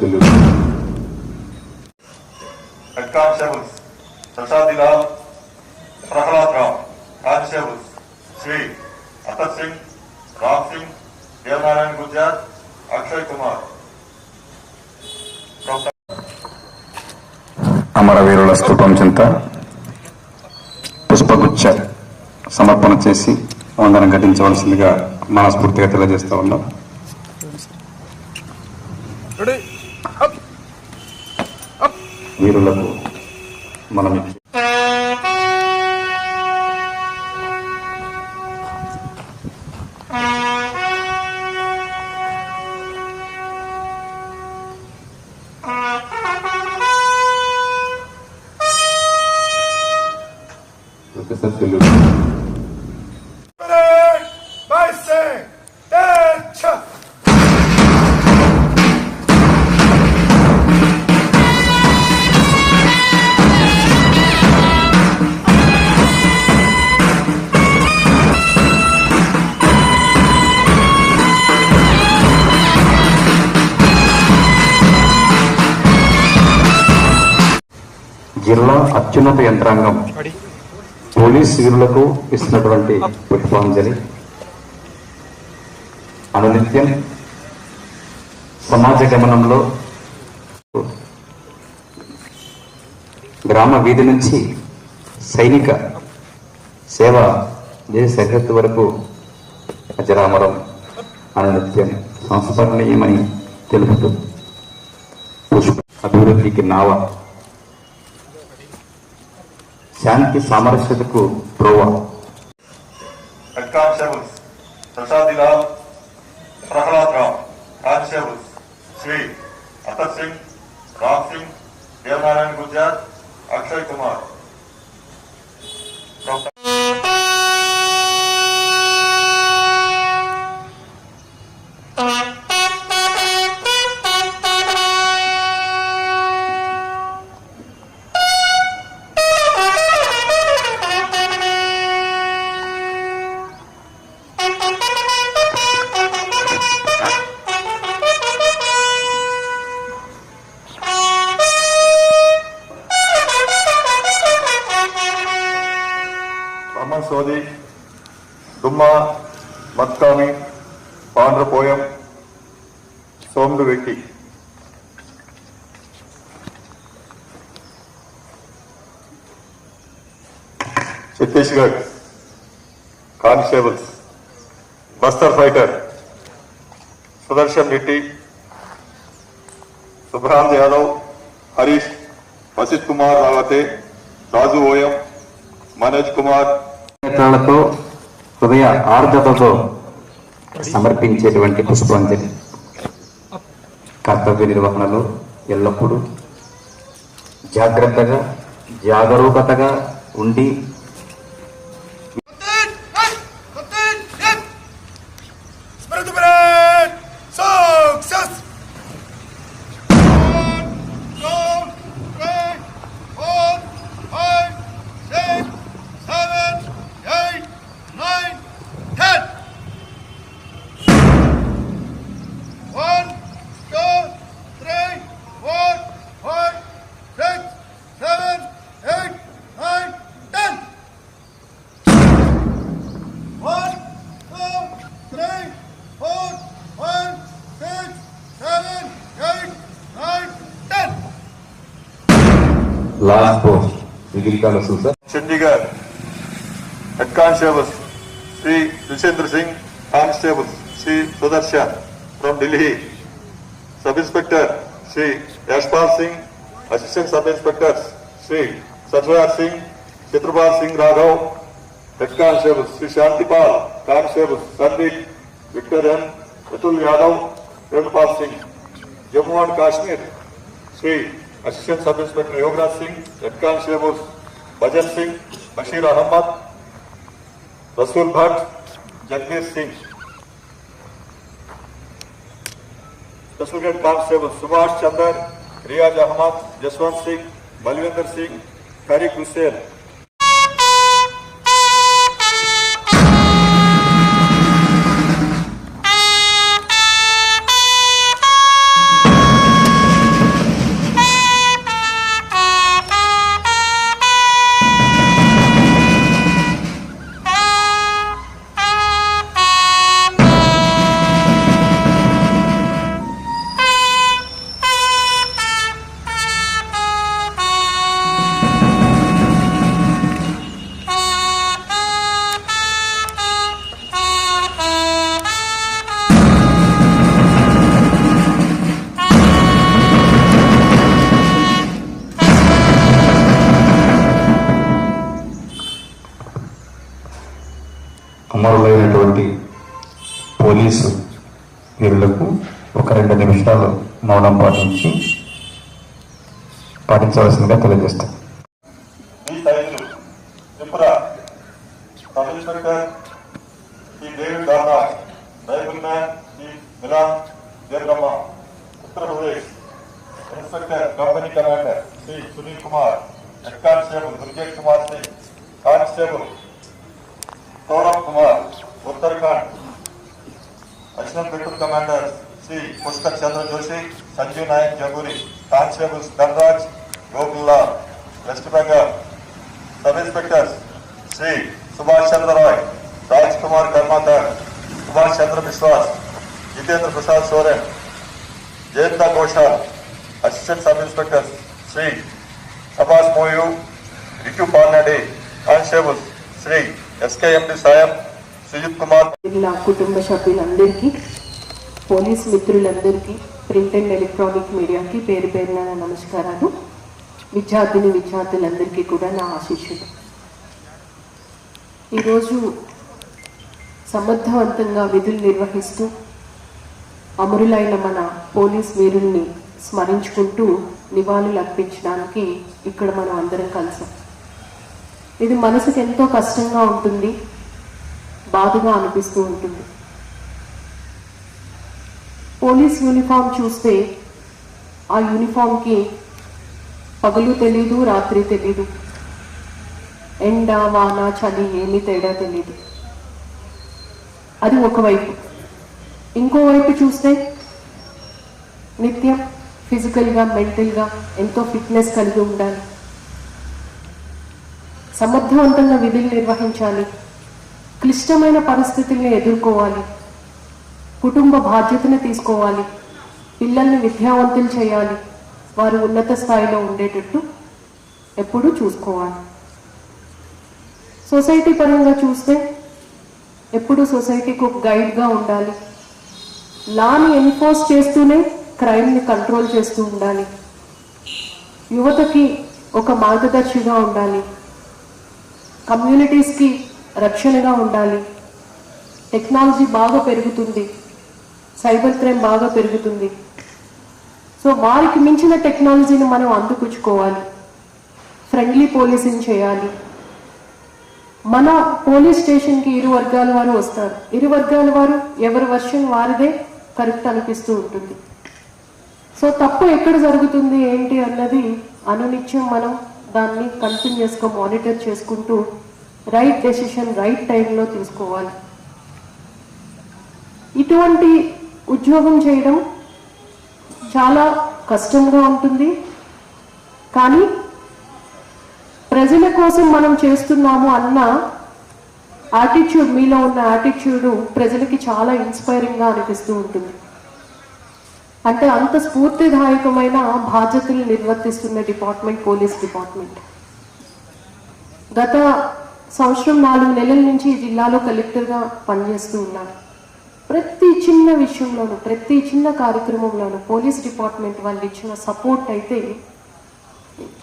తెలుగు ప్రసాదిలాల్ ప్రహ్లాద్ శ్రీ అతర్ సింగ్ రామ్ సింగ్ దేవనారాయణ గుజ్జార్ అక్షయ్ కుమార్. అమరవీరుల స్థూపం చెంత పుష్పగుచ్చ సమర్పణ చేసి వందనం ఘటించవలసిందిగా మనస్ఫూర్తిగా తెలియజేస్తా ఉన్నాం. వీరులకు మనం ఇచ్చే జిల్లా అత్యున్నత యంత్రాంగం. పోలీస్ వీరులకు ఇస్తున్నటువంటి పుష్పాంజలి. అనునిత్యం. సమాజ గమనంలో గ్రామ వీధి నుంచి సైనిక సేవ దేశ సరిహద్దు వరకు అజరామరం అనునిత్యం సంస్మరణీయమని తెలుపుతూ పుష్ప అభివృద్ధికి నావ. శాంతి సామరస్యతకు ప్రోవ head constables Prasadilal Prahlad Rao constables Shri Atar Singh Ram Singh Devnarayan Gujjar Akshay Kumar. Chhattisgarh constables Bastar fighter Sudarshan Reddy Subrahma Yadav Harish Vasit Kumar Rawate Raju Oyam Manoj Kumar. నేత్రాలతో హృదయ ఆర్ద్రతతో సమర్పించేటువంటి పుష్పాంజలి కర్తవ్య నిర్వహణలో ఎల్లప్పుడూ జాగ్రత్తగా జాగరూకతగా ఉండి Spirit of Brand! Success! One, two, three, four, five, six, seven, eight, nine, ten. One, two, three, four, five, six, seven, eight, nine, ten. One, two, three, four, five, six, seven, eight, nine, ten. Last post విగిరికాల సూసర్ Chandigarh head constables Shri Dilchendra Singh constables Shri Sudarshan from Delhi sub inspector Shri Yashpal Singh assistant sub inspectors Shri Sajwaraj Singh Chitrapal Singh Raghav head constable Shri Shantipal constable Sandeep Victor M Atul Yadav Renupal Singh Jammu and Kashmir Shri assistant sub inspector Yograj Singh head constable Bhajan Singh Bashir Ahmad Rasool Bhatt Jagdish Singh special Chhattisgarh constable Subhash Chandra Riyaz Ahmad Jaswant Singh Balwinder Singh Tariq Hussain మౌనం పాటించి పాటించవలసిందిగా తెలియజేస్తాం. ఈ సైన్యులు Tripura sub inspector Shri David Garna rifleman Shri Milan Dirghamma Uttar Pradesh inspector company commander Shri Sunil Kumar head constable Durgesh Kumar Singh constable Saurav Kumar Uttarakhand additional patrol commander Shri Pushkar Chandra Joshi Sanjeev Nayak Jaguri constables Dhanraj Gokullal West Bengal sub inspector Shri Subhash Chandra Roy Raj Kumar Karmakar Subhash Chandra Biswas Jitendra Prasad Soren Jayanta Ghoshal assistant sub inspector Shri సబాస్ మోయు రిక్యూ పాల్నాడే constables Shri ఎస్కేఎండి సాయం సుజిత్ కుమార్ నా కుటుంబ సభ్యులందరికీ police మిత్రులందరికీ print and electronic మీడియాకి పేరు పేరున నమస్కారాలు. విద్యార్థిని విద్యార్థులందరికీ కూడా నా ఆశీస్సులు. ఈరోజు సమర్థవంతంగా విధులు నిర్వహిస్తూ అమరులైన మన పోలీస్ వీరుల్ని స్మరించుకుంటూ నివాళులు అర్పించడానికి ఇక్కడ మనం అందరం కలిసాం. ఇది మనసుకు ఎంతో కష్టంగా ఉంటుంది బాధగా అనిపిస్తూ ఉంటుంది. పోలీస్ యూనిఫామ్ చూస్తే ఆ యూనిఫామ్కి పగలు తెలీదు రాత్రి తెలీదు. ఎండ వాన చలి ఏమీ తేడా తెలీదు. అది ఒకవైపు. ఇంకోవైపు చూస్తే నిత్యం ఫిజికల్గా మెంటల్గా ఎంతో ఫిట్నెస్ కలిగి ఉండాలి. సమర్థవంతంగా విధులు నిర్వహించాలి. క్లిష్టమైన పరిస్థితుల్ని ఎదుర్కోవాలి. కుటుంబ బాధ్యతను తీసుకోవాలి. పిల్లల్ని విద్యావంతులు చేయాలి. వారు ఉన్నత స్థాయిలో ఉండేటట్టు ఎప్పుడూ చూసుకోవాలి. సొసైటీ పరంగా చూస్తే ఎప్పుడు సొసైటీకి ఒక గైడ్గా ఉండాలి. లాని ఎన్ఫోర్స్ చేస్తూనే క్రైమ్ని కంట్రోల్ చేస్తూ ఉండాలి. యువతకి ఒక మార్గదర్శిగా ఉండాలి. కమ్యూనిటీస్కి రక్షణగా ఉండాలి. టెక్నాలజీ బాగా పెరుగుతుంది. సైబర్ క్రైమ్ బాగా పెరుగుతుంది. సో వారికి మించిన టెక్నాలజీని మనం అందుకుచ్చుకోవాలి ఫ్రెండ్లీ పోలీసింగ్ చేయాలి. మన పోలీస్ స్టేషన్కి ఇరు వర్గాల వారు వస్తారు. ఇరు వర్గాల వారు ఎవరి వర్షన్ వారిదే కరెక్ట్ అనిపిస్తూ ఉంటుంది. సో తప్పు ఎక్కడ జరుగుతుంది ఏంటి అన్నది అనునిత్యం మనం దాన్ని కంటిన్యూస్గా మానిటర్ చేసుకుంటూ రైట్ డెసిషన్ రైట్ టైంలో తీసుకోవాలి. ఇటువంటి ఉద్యోగం చేయడం చాలా కష్టంగా ఉంటుంది. కానీ ప్రజల కోసం మనం చేస్తున్నాము అన్న యాటిట్యూడ్ మీలో ఉన్న యాటిట్యూడ్ ప్రజలకి చాలా ఇన్స్పైరింగ్గా అనిపిస్తూ ఉంటుంది. అంటే అంత స్ఫూర్తిదాయకమైన బాధ్యతలు నిర్వర్తిస్తున్న డిపార్ట్మెంట్ పోలీస్ డిపార్ట్మెంట్ గత సంవత్సరం నాలుగు నెలల నుంచి ఈ జిల్లాలో కలెక్టర్గా పనిచేస్తూ ఉన్నాను ప్రతి చిన్న విషయంలోనూ ప్రతి చిన్న కార్యక్రమంలోనూ పోలీస్ డిపార్ట్మెంట్ వాళ్ళు ఇచ్చిన సపోర్ట్ అయితే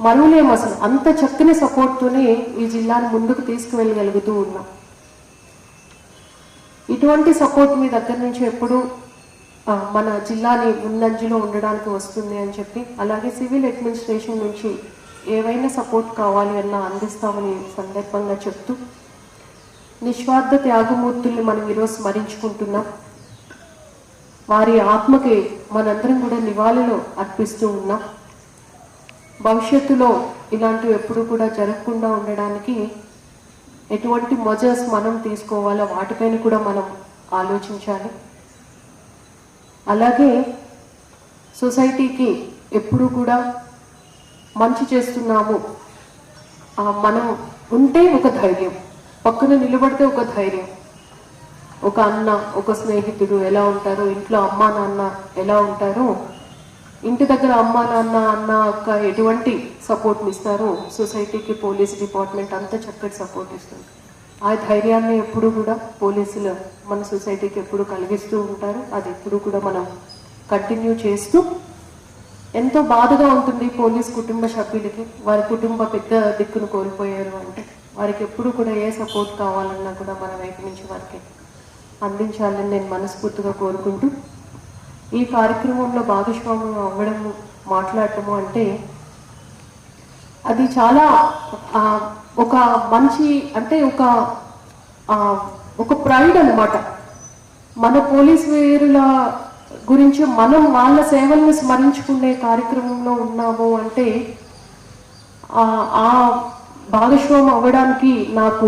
మరువలేం అసలు. అంత చక్కని సపోర్ట్తోనే ఈ జిల్లాను ముందుకు తీసుకువెళ్ళగలుగుతూ ఉన్నాం. ఇటువంటి సపోర్ట్ మీ దగ్గర నుంచి ఎప్పుడూ మన జిల్లాని ముందంజలో ఉండడానికి వస్తుంది అని చెప్పి అలాగే సివిల్ అడ్మినిస్ట్రేషన్ నుంచి ఏవైనా సపోర్ట్ కావాలి అన్న అందిస్తామని సందర్భంగా చెప్తూ నిస్వార్థ త్యాగమూర్తుల్ని మనం ఈరోజు స్మరించుకుంటున్నాం. వారి ఆత్మకి మనందరం కూడా నివాళులు అర్పిస్తూ ఉన్నాం. భవిష్యత్తులో ఇలాంటివి ఎప్పుడు కూడా జరగకుండా ఉండడానికి ఎటువంటి మెజర్స్ మనం తీసుకోవాలో వాటిపైన కూడా మనం ఆలోచించాలి. అలాగే సొసైటీకి ఎప్పుడు కూడా మంచి చేస్తున్నాము. మనం ఉంటే ఒక ధైర్యం. పక్కన నిలబడితే ఒక ధైర్యం ఒక అన్న ఒక స్నేహితుడు ఎలా ఉంటారో ఇంట్లో అమ్మా నాన్న ఎలా ఉంటారో ఇంటి దగ్గర అమ్మా నాన్న అన్న అక్క ఎటువంటి సపోర్ట్ని ఇస్తారో సొసైటీకి పోలీస్ డిపార్ట్మెంట్ అంతా చక్కటి సపోర్ట్ ఇస్తుంది. ఆ ధైర్యాన్ని ఎప్పుడు కూడా పోలీసులు మన సొసైటీకి ఎప్పుడు కలిగిస్తూ ఉంటారు. అది ఎప్పుడు కూడా మనం కంటిన్యూ చేస్తూ ఎంతో బాధగా ఉంటుంది పోలీస్ కుటుంబ సభ్యులకి. వారి కుటుంబ పెద్ద దిక్కును కోల్పోయారు అంటే. వారికి ఎప్పుడు కూడా ఏ సపోర్ట్ కావాలన్నా కూడా మన వైపు నుంచి వారికి అందించాలని నేను మనస్ఫూర్తిగా కోరుకుంటూ ఈ కార్యక్రమంలో భాగస్వామ్యం అవ్వడం మాట్లాడటము అంటే అది చాలా ఒక మంచి అంటే ఒక ఒక ప్రైడ్ అన్నమాట. మన పోలీస్ వీరుల గురించి మనం వాళ్ళ సేవలను స్మరించుకునే కార్యక్రమంలో ఉన్నాము అంటే ఆ భాగస్వామి అవ్వడానికి నాకు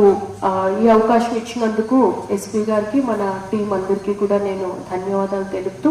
ఈ అవకాశం ఇచ్చినందుకు ఎస్పీ గారికి మన టీం అందరికీ కూడా నేను ధన్యవాదాలు తెలుపుతూ